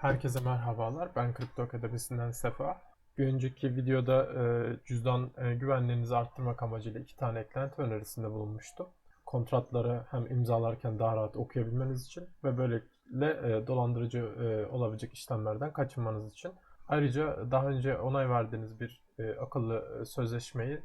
Herkese merhabalar. Ben Kripto Akademisi'nden Sefa. Bir önceki videoda e, cüzdan e, güvenliğinizi arttırmak amacıyla iki tane eklenti önerisinde bulunmuştum. Kontratları hem imzalarken daha rahat okuyabilmeniz için ve böylelikle e, dolandırıcı e, olabilecek işlemlerden kaçınmanız için. Ayrıca daha önce onay verdiğiniz bir e, akıllı e, sözleşmeyi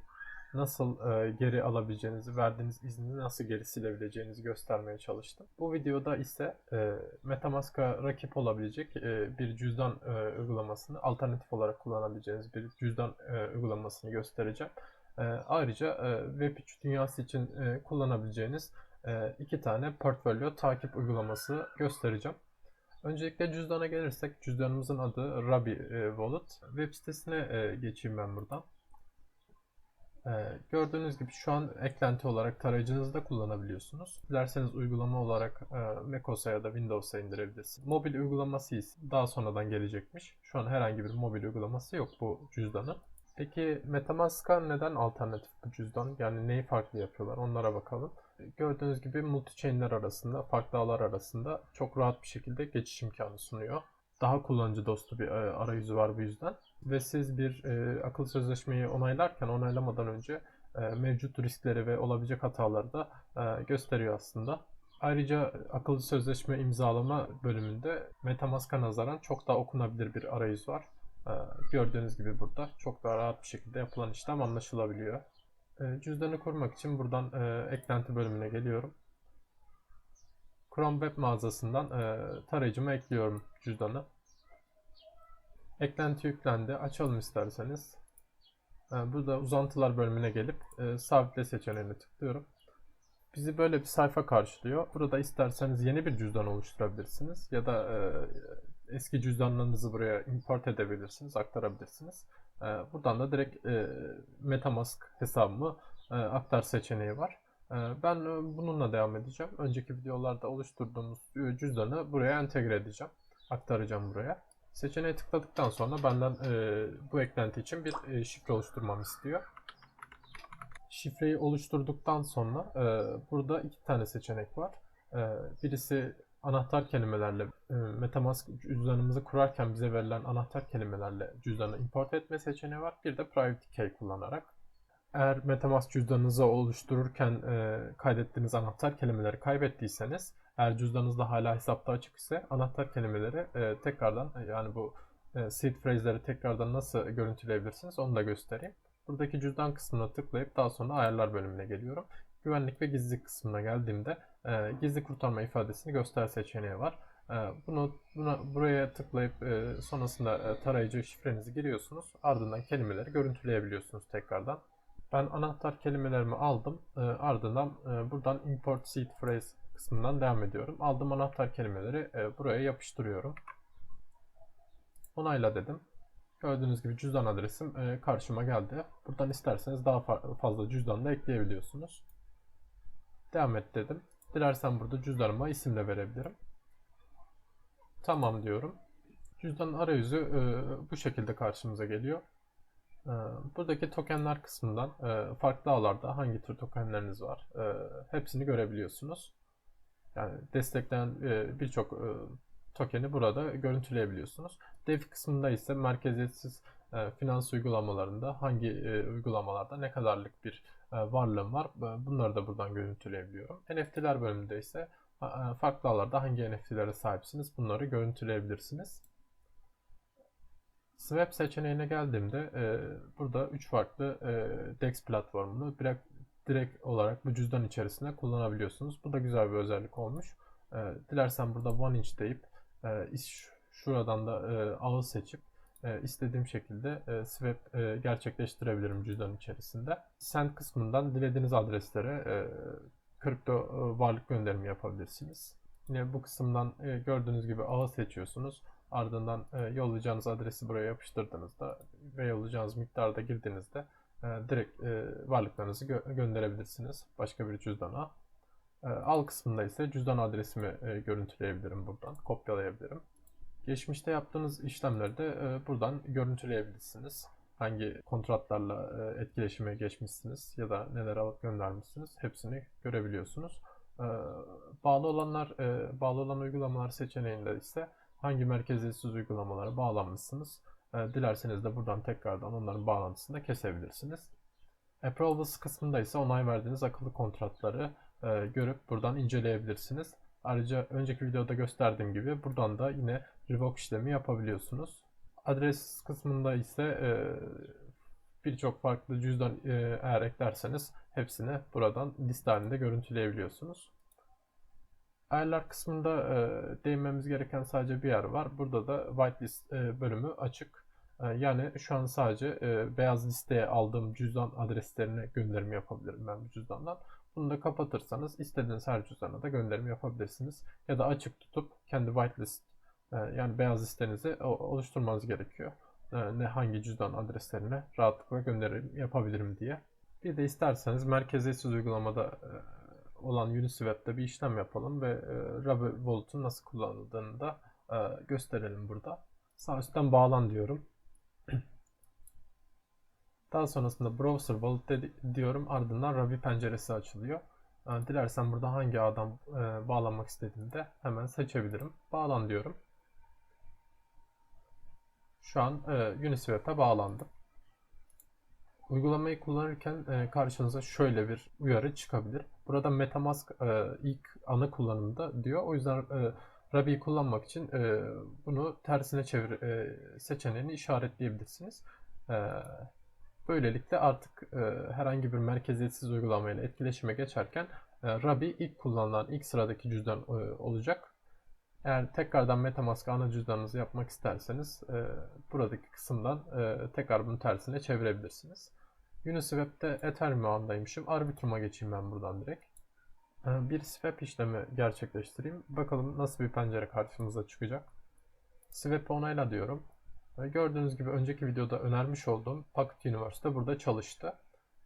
nasıl e, geri alabileceğinizi, verdiğiniz izni nasıl geri silebileceğinizi göstermeye çalıştım. Bu videoda ise e, Metamask'a rakip olabilecek e, bir cüzdan e, uygulamasını, alternatif olarak kullanabileceğiniz bir cüzdan e, uygulamasını göstereceğim. E, ayrıca e, Web3 dünyası için e, kullanabileceğiniz e, iki tane portfolyo takip uygulaması göstereceğim. Öncelikle cüzdana gelirsek cüzdanımızın adı Rabi e, Wallet. Web sitesine e, geçeyim ben buradan. Ee, gördüğünüz gibi şu an eklenti olarak tarayıcınızda kullanabiliyorsunuz. Dilerseniz uygulama olarak e, macOS'a ya da Windows'a indirebilirsiniz. Mobil uygulaması ise daha sonradan gelecekmiş. Şu an herhangi bir mobil uygulaması yok bu cüzdanın. Peki Metamask'a neden alternatif bu cüzdan? Yani neyi farklı yapıyorlar? Onlara bakalım. Gördüğünüz gibi multi-chain'ler arasında, farklı ağlar arasında çok rahat bir şekilde geçiş imkanı sunuyor. Daha kullanıcı dostu bir e, arayüzü var bu yüzden. Ve siz bir e, akıl sözleşmeyi onaylarken onaylamadan önce e, mevcut riskleri ve olabilecek hataları da e, gösteriyor aslında. Ayrıca akıllı sözleşme imzalama bölümünde Metamask'a nazaran çok daha okunabilir bir arayüz var. E, gördüğünüz gibi burada çok daha rahat bir şekilde yapılan işlem anlaşılabiliyor. E, cüzdanı kurmak için buradan e, eklenti bölümüne geliyorum. Chrome Web mağazasından e, tarayıcıma ekliyorum cüzdanı. Eklenti yüklendi. Açalım isterseniz. E, burada uzantılar bölümüne gelip e, sabitle seçeneğine tıklıyorum. Bizi böyle bir sayfa karşılıyor. Burada isterseniz yeni bir cüzdan oluşturabilirsiniz ya da e, eski cüzdanlarınızı buraya import edebilirsiniz, aktarabilirsiniz. E, buradan da direkt MetaMask hesabımı aktar seçeneği var. Ee, Ben bununla devam edeceğim. Önceki videolarda oluşturduğumuz cüzdanı buraya entegre edeceğim. Aktaracağım buraya. Seçeneğe tıkladıktan sonra benden e, bu eklenti için bir e, şifre oluşturmamı istiyor. Şifreyi oluşturduktan sonra e, burada iki tane seçenek var. E, birisi anahtar kelimelerle e, MetaMask cüzdanımızı kurarken bize verilen anahtar kelimelerle cüzdanı import etme seçeneği var. Bir de private key kullanarak eğer MetaMask cüzdanınızı oluştururken e, kaydettiğiniz anahtar kelimeleri kaybettiyseniz, eğer cüzdanınızda hala hesapta açık ise anahtar kelimeleri e, tekrardan yani bu e, seed phrase'leri tekrardan nasıl görüntüleyebilirsiniz onu da göstereyim. Buradaki cüzdan kısmına tıklayıp daha sonra ayarlar bölümüne geliyorum. Güvenlik ve gizlilik kısmına geldiğimde e, gizli kurtarma ifadesini göster seçeneği var. E, bunu buna, buraya tıklayıp e, sonrasında e, tarayıcı şifrenizi giriyorsunuz. Ardından kelimeleri görüntüleyebiliyorsunuz tekrardan. Ben anahtar kelimelerimi aldım. E, ardından e, buradan import seed phrase kısmından devam ediyorum. Aldım anahtar kelimeleri e, buraya yapıştırıyorum. Onayla dedim. Gördüğünüz gibi cüzdan adresim e, karşıma geldi. Buradan isterseniz daha fa fazla cüzdan da ekleyebiliyorsunuz. Devam et dedim. Dilersen burada cüzdanıma isim de verebilirim. Tamam diyorum. Cüzdanın arayüzü e, bu şekilde karşımıza geliyor. Buradaki tokenler kısmından farklı ağlarda hangi tür tokenleriniz var hepsini görebiliyorsunuz. Yani desteklenen e, birçok tokeni burada görüntüleyebiliyorsunuz. DeFi kısmında ise merkeziyetsiz finans uygulamalarında hangi uygulamalarda ne kadarlık bir varlığım var bunları da buradan görüntüleyebiliyorum. NFT'ler bölümünde ise farklı ağlarda hangi NFT'lere sahipsiniz bunları görüntüleyebilirsiniz. Swap seçeneğine geldiğimde e, burada 3 farklı e, DEX platformunu direkt, olarak bu cüzdan içerisinde kullanabiliyorsunuz. Bu da güzel bir özellik olmuş. E, dilersen burada one inch deyip e, şuradan da e, ağı seçip e, istediğim şekilde e, swap e, gerçekleştirebilirim cüzdan içerisinde. Send kısmından dilediğiniz adreslere e, kripto e, varlık gönderimi yapabilirsiniz. Yine bu kısımdan e, gördüğünüz gibi ağı seçiyorsunuz. Ardından e, yollayacağınız adresi buraya yapıştırdığınızda ve yollayacağınız miktarda girdiğinizde e, direkt e, varlıklarınızı gö- gönderebilirsiniz başka bir cüzdana. E, al kısmında ise cüzdan adresimi e, görüntüleyebilirim buradan, kopyalayabilirim. Geçmişte yaptığınız işlemleri de e, buradan görüntüleyebilirsiniz. Hangi kontratlarla e, etkileşime geçmişsiniz ya da neler alıp göndermişsiniz hepsini görebiliyorsunuz. E, bağlı olanlar, e, bağlı olan uygulamalar seçeneğinde ise hangi merkeziyetsiz uygulamalara bağlanmışsınız. E, dilerseniz de buradan tekrardan onların bağlantısını da kesebilirsiniz. Approvals kısmında ise onay verdiğiniz akıllı kontratları e, görüp buradan inceleyebilirsiniz. Ayrıca önceki videoda gösterdiğim gibi buradan da yine revoke işlemi yapabiliyorsunuz. Adres kısmında ise e, birçok farklı cüzdan eğer eklerseniz hepsini buradan liste halinde görüntüleyebiliyorsunuz. Ayarlar kısmında değinmemiz gereken sadece bir yer var. Burada da whitelist bölümü açık. E, yani şu an sadece e, beyaz listeye aldığım cüzdan adreslerine gönderim yapabilirim ben bu cüzdandan. Bunu da kapatırsanız istediğiniz her cüzdana da gönderim yapabilirsiniz. Ya da açık tutup kendi whitelist e, yani beyaz listenizi oluşturmanız gerekiyor. E, ne hangi cüzdan adreslerine rahatlıkla gönderim yapabilirim diye. Bir de isterseniz merkeziyetsiz uygulamada olan Uniswap'te bir işlem yapalım ve Wallet'un nasıl kullanıldığını da gösterelim burada. Sağ üstten bağlan diyorum. Daha sonrasında Browser Wallet diyorum. Ardından Ruby penceresi açılıyor. E, Dilersen burada hangi ağdan e, bağlanmak istediğimi de hemen seçebilirim. Bağlan diyorum. Şu an e, Uniswap'e bağlandım. Uygulamayı kullanırken e, karşınıza şöyle bir uyarı çıkabilir. Burada MetaMask e, ilk ana kullanımda diyor. O yüzden Ruby'yi kullanmak için e, bunu tersine çevir e, seçeneğini işaretleyebilirsiniz. E, böylelikle artık e, herhangi bir merkeziyetsiz uygulamayla etkileşime geçerken e, Ruby ilk kullanılan ilk sıradaki cüzdan e, olacak. Eğer tekrardan MetaMask ana cüzdanınızı yapmak isterseniz e, buradaki kısımdan e, tekrar bunu tersine çevirebilirsiniz. Uniswap'te Ethereum ağındaymışım. Arbitrum'a geçeyim ben buradan direkt. E, bir swap işlemi gerçekleştireyim. Bakalım nasıl bir pencere karşımıza çıkacak. Swap'i onayla diyorum. E, gördüğünüz gibi önceki videoda önermiş olduğum Pocket Universe'de burada çalıştı.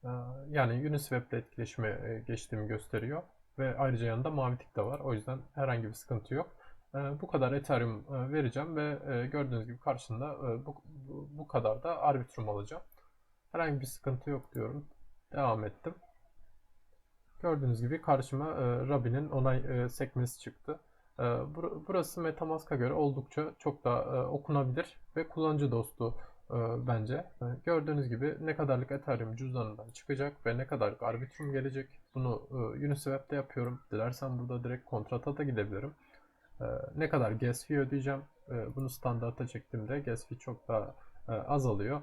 E, yani Uniswap'le etkileşime e, geçtiğimi gösteriyor. Ve ayrıca yanında mavi tik de var. O yüzden herhangi bir sıkıntı yok. Bu kadar Ethereum e, vereceğim ve e, gördüğünüz gibi karşında bu kadar da Arbitrum alacağım. Herhangi bir sıkıntı yok diyorum. Devam ettim. Gördüğünüz gibi karşıma e, Ruby'nin onay e, sekmesi çıktı. E, bur- burası MetaMask'a göre oldukça çok da e, okunabilir ve kullanıcı dostu e, bence. E, gördüğünüz gibi ne kadarlık Ethereum cüzdanından çıkacak ve ne kadarlık Arbitrum gelecek. Bunu e, Uniswap'te yapıyorum. Dilersen burada direkt kontrata da gidebilirim. E, ne kadar gas fee ödeyeceğim? E, bunu standarta çektiğimde gas fee çok daha e, azalıyor.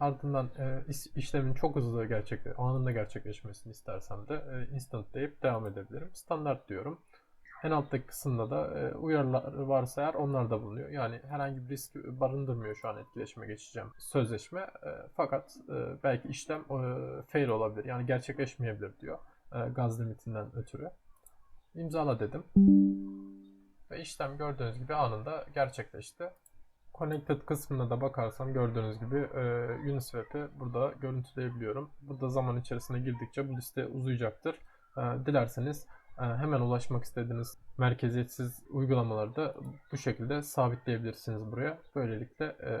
Ardından e, işlemin çok hızlı gerçekle anında gerçekleşmesini istersem de e, instant deyip devam edebilirim. Standart diyorum. En alttaki kısımda da e, uyarılar varsa eğer onlar da bulunuyor. Yani herhangi bir risk barındırmıyor şu an etkileşime geçeceğim sözleşme. E, fakat e, belki işlem e, fail olabilir. Yani gerçekleşmeyebilir diyor. E, gaz limitinden ötürü. İmzala dedim. Ve işlem gördüğünüz gibi anında gerçekleşti. Connected kısmına da bakarsam gördüğünüz gibi e, Uniswap'i burada görüntüleyebiliyorum. Burada zaman içerisinde girdikçe bu liste uzayacaktır. E, dilerseniz e, hemen ulaşmak istediğiniz merkeziyetsiz uygulamaları da bu şekilde sabitleyebilirsiniz buraya. Böylelikle e,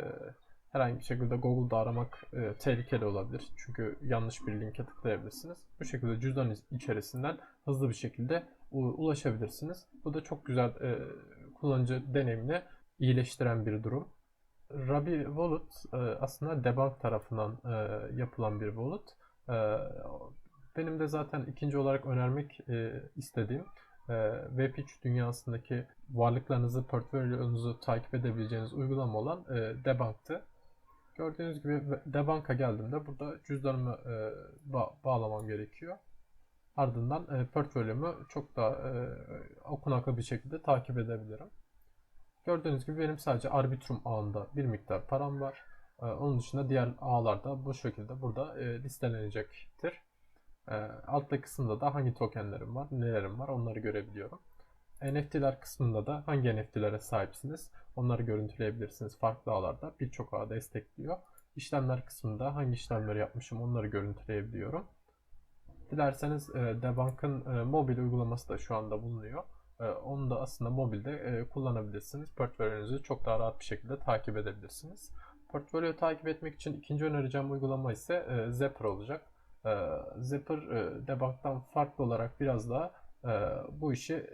herhangi bir şekilde Google'da aramak e, tehlikeli olabilir. Çünkü yanlış bir linke tıklayabilirsiniz. Bu şekilde cüzdan içerisinden hızlı bir şekilde ulaşabilirsiniz. Bu da çok güzel e, kullanıcı deneyimini iyileştiren bir durum. Ruby Wallet e, aslında debug tarafından e, yapılan bir wallet. E, benim de zaten ikinci olarak önermek istediğim e, Web3 dünyasındaki varlıklarınızı, portfolyonuzu takip edebileceğiniz uygulama olan Debunk'tı. Gördüğünüz gibi Debunk'a geldiğimde burada cüzdanımı ba- bağlamam gerekiyor. Ardından portfolyomu çok daha okunaklı bir şekilde takip edebilirim. Gördüğünüz gibi benim sadece Arbitrum ağında bir miktar param var. Ee, onun dışında diğer ağlarda bu şekilde burada e, listelenecektir. Ee, alttaki kısımda da hangi tokenlerim var, nelerim var onları görebiliyorum. NFT'ler kısmında da hangi NFT'lere sahipsiniz onları görüntüleyebilirsiniz. Farklı ağlarda birçok ağ destekliyor. İşlemler kısmında hangi işlemleri yapmışım onları görüntüleyebiliyorum. Dilerseniz e, Debunk'ın e, mobil uygulaması da şu anda bulunuyor. E, Onu da aslında mobilde e, kullanabilirsiniz. Portfolyonuzu çok daha rahat bir şekilde takip edebilirsiniz. Portfolyo takip etmek için ikinci önereceğim uygulama ise e, Zapper olacak. E, Zapper e, Debunk'tan farklı olarak biraz daha bu işi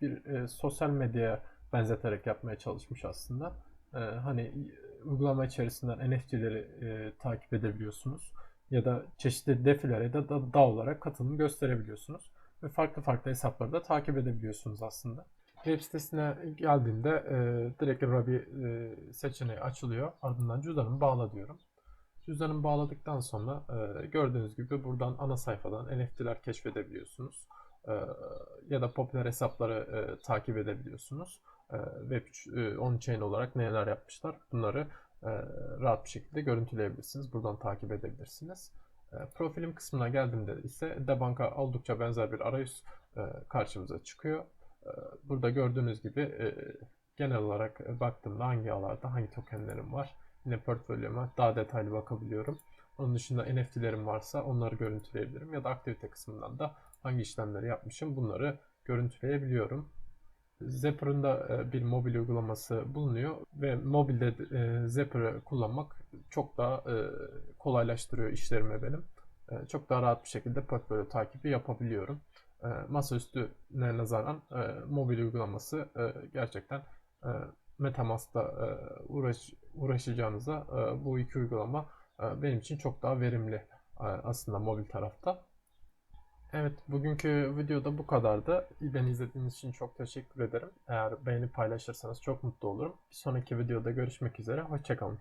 bir sosyal medyaya benzeterek yapmaya çalışmış aslında. Hani uygulama içerisinden NFT'leri takip edebiliyorsunuz ya da çeşitli defilere de da, DAO olarak katılım gösterebiliyorsunuz ve farklı farklı hesapları da takip edebiliyorsunuz aslında. Web sitesine geldiğimde e, direkt Ruby e, seçeneği açılıyor. Ardından cüzdanımı bağla diyorum. Cüzdanımı bağladıktan sonra e, gördüğünüz gibi buradan ana sayfadan NFT'ler keşfedebiliyorsunuz. E, ya da popüler hesapları e, takip edebiliyorsunuz. E, Web e, on-chain olarak neler yapmışlar bunları e, rahat bir şekilde görüntüleyebilirsiniz. Buradan takip edebilirsiniz. E, profilim kısmına geldiğimde ise Debank'a oldukça benzer bir arayüz e, karşımıza çıkıyor. E, burada gördüğünüz gibi genel olarak baktığımda hangi ağlarda hangi tokenlerim var. Yine portföyüme daha detaylı bakabiliyorum. Onun dışında NFT'lerim varsa onları görüntüleyebilirim ya da aktivite kısmından da hangi işlemleri yapmışım bunları görüntüleyebiliyorum. Zapper'ın da e, bir mobil uygulaması bulunuyor ve mobilde e, Zapper'ı kullanmak çok daha e, kolaylaştırıyor işlerimi benim. Çok daha rahat bir şekilde portföy takibi yapabiliyorum. Masaüstüne nazaran mobil uygulaması gerçekten MetaMask'ta uğraş, uğraşacağınıza bu iki uygulama benim için çok daha verimli aslında mobil tarafta. Evet, bugünkü videoda bu kadardı. Beni izlediğiniz için çok teşekkür ederim. Eğer beğenip paylaşırsanız çok mutlu olurum. Bir sonraki videoda görüşmek üzere. Hoşçakalın.